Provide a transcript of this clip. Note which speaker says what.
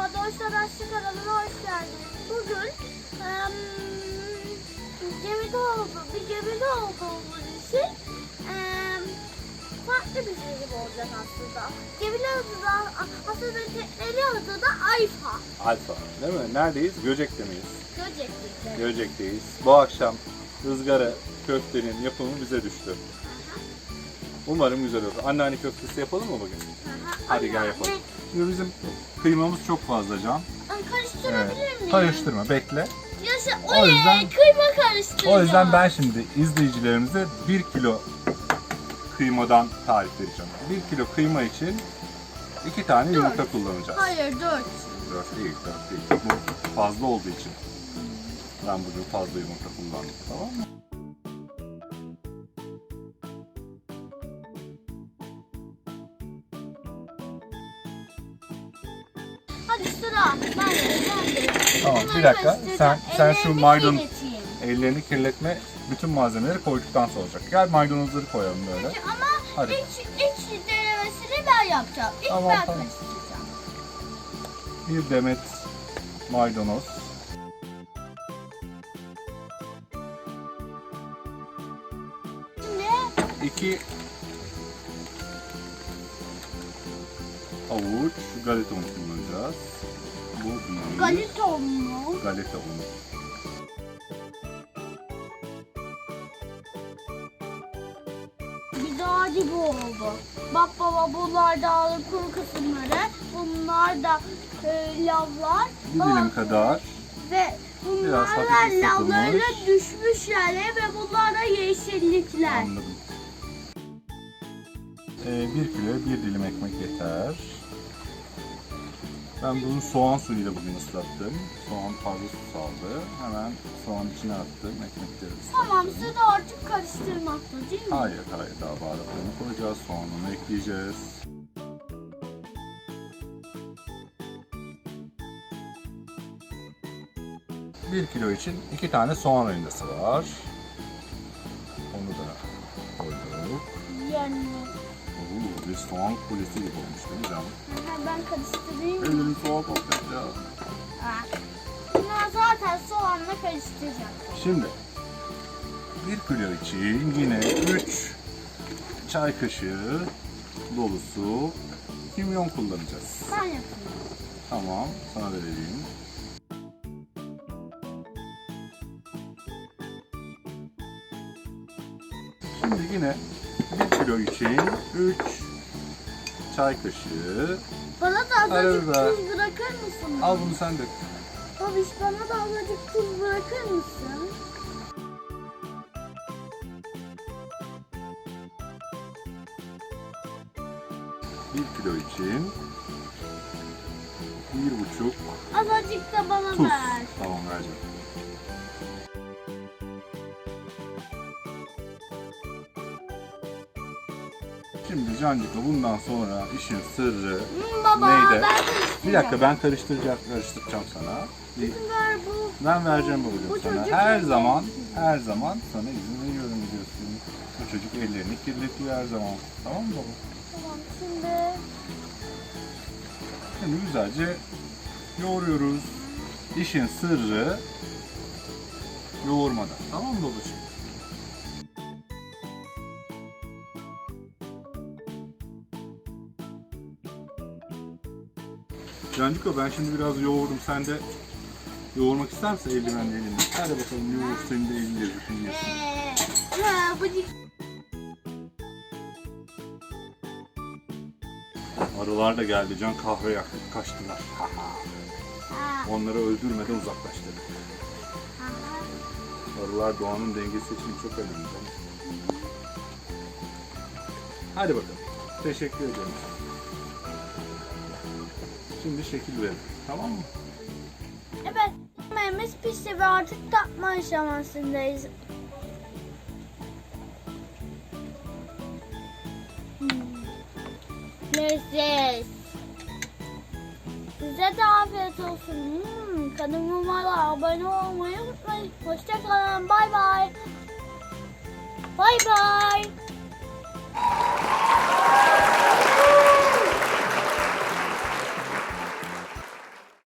Speaker 1: Madoş Savaşçı kanalıma hoş geldiniz. Bugün um, gemide oldu, bir gemide olduğumuz için um, farklı bir gemi olacak aslında. Geminin adı da, aslında teknenin adı da Alfa.
Speaker 2: Alfa, değil mi? Neredeyiz? Göcek'te miyiz?
Speaker 1: Göcek'teyiz.
Speaker 2: Göcek'teyiz. Bu akşam ızgara köftenin yapımı bize düştü. Aha. Umarım güzel olur. Anneanne köftesi yapalım mı bugün? Aha. Hadi Anne, gel yapalım. Şimdi bizim kıymamız çok fazla Can.
Speaker 1: Ay karıştırabilir miyim?
Speaker 2: Karıştırma, bekle.
Speaker 1: Yaşa,
Speaker 2: O
Speaker 1: o
Speaker 2: yüzden-
Speaker 1: kıyma karıştıracağım.
Speaker 2: O yüzden ben şimdi izleyicilerimize 1 kilo kıymadan tarif vereceğim. 1 kilo kıyma için 2 tane yumurta kullanacağız.
Speaker 1: Hayır dört.
Speaker 2: 4 değil, 4 değil. Bu fazla olduğu için. Ben bugün fazla yumurta kullandım. Tamam mı? Tamam, bir dakika. Sen- sen şu maydanoz-. Ellerini kirletme, bütün malzemeleri koyduktan sonra olacak. Gel maydanozları koyalım böyle.
Speaker 1: Ama
Speaker 2: Hadi.
Speaker 1: ilk, ilk denemesini ben yapacağım. İlk
Speaker 2: Tamam,
Speaker 1: ben
Speaker 2: tamam.
Speaker 1: karıştıracağım.
Speaker 2: Bir demet maydanoz.
Speaker 1: Şimdi
Speaker 2: 2 avuç galeta unu kullanacağız. Bu bir
Speaker 1: galeta unu.
Speaker 2: galeta unu.
Speaker 1: Daha gibi oldu. Bak baba bunlar da kuru kısımları. Bunlar da e, lavlar.
Speaker 2: Bir dilim kadar
Speaker 1: Ve bunlar da lavlarla düşmüş yani ve bunlar da yeşillikler.
Speaker 2: anladım. Ee, bir kilo bir dilim ekmek yeter. Ben bunu soğan suyuyla bugün ıslattım. Soğan fazla su saldı. Hemen soğan içine attım. Ekmekleri ıslattım.
Speaker 1: Tamam sıra artık karıştırmakta değil mi?
Speaker 2: Hayır hayır daha baharatlarını koyacağız. Soğanını ekleyeceğiz. Bir kilo için iki tane soğan rendesi var. Onu da koyduk.
Speaker 1: Yani
Speaker 2: bir soğan kulesi gibi olmuş değil mi canım?
Speaker 1: ben karıştırayım.
Speaker 2: Ellerim soğan kokacak ya.
Speaker 1: Ha. Bunlar zaten soğanla karıştıracağım.
Speaker 2: Şimdi bir kilo için yine 3 çay kaşığı dolusu kimyon kullanacağız.
Speaker 1: Ben yapayım.
Speaker 2: Tamam, sana da vereyim. Şimdi yine 1 kilo için 3 çay kaşığı.
Speaker 1: Bana da azıcık
Speaker 2: Arada.
Speaker 1: tuz bırakır mısın?
Speaker 2: Al bunu sen de.
Speaker 1: Babiş bana da azıcık tuz bırakır mısın?
Speaker 2: Bir kilo için bir buçuk
Speaker 1: Azıcık da bana
Speaker 2: tuz.
Speaker 1: ver.
Speaker 2: Tamam vereceğim. Şimdi Cancık'a bundan sonra işin sırrı
Speaker 1: Hmm, baba
Speaker 2: Neydi?
Speaker 1: ben karıştıracağım.
Speaker 2: bir dakika ben karıştıracak karıştıracağım sana. Bir-
Speaker 1: Ver bu.
Speaker 2: Ben vereceğim
Speaker 1: Bu
Speaker 2: babacığım sana. Her zaman her zaman sana izin veriyorum diyorsun. Bu çocuk ellerini kirletiyor her zaman. Tamam mı baba?
Speaker 1: Tamam şimdi.
Speaker 2: Şimdi güzelce yoğuruyoruz. İşin sırrı yoğurmada. Tamam mı babacığım? Canciko ben şimdi biraz yoğurdum. Sen de yoğurmak ister misin eldivenle elini? Hadi bakalım yoğur senin de elini
Speaker 1: dik-
Speaker 2: Arılar da geldi. Can kahve yaktık. Kaçtılar. Onları öldürmeden uzaklaştırdık.
Speaker 1: ha.
Speaker 2: Arılar doğanın dengesi için çok önemli. Hadi bakalım. Teşekkür ederim. Şimdi şekil verin. Tamam mı?
Speaker 1: Evet, yemeğimiz pişti ve artık tatma aşamasındayız. Hmm. Leziz. Size de afiyet olsun. Hmm, kanalıma da abone olmayı unutmayın. Hoşçakalın. Bay bay. Bay bay.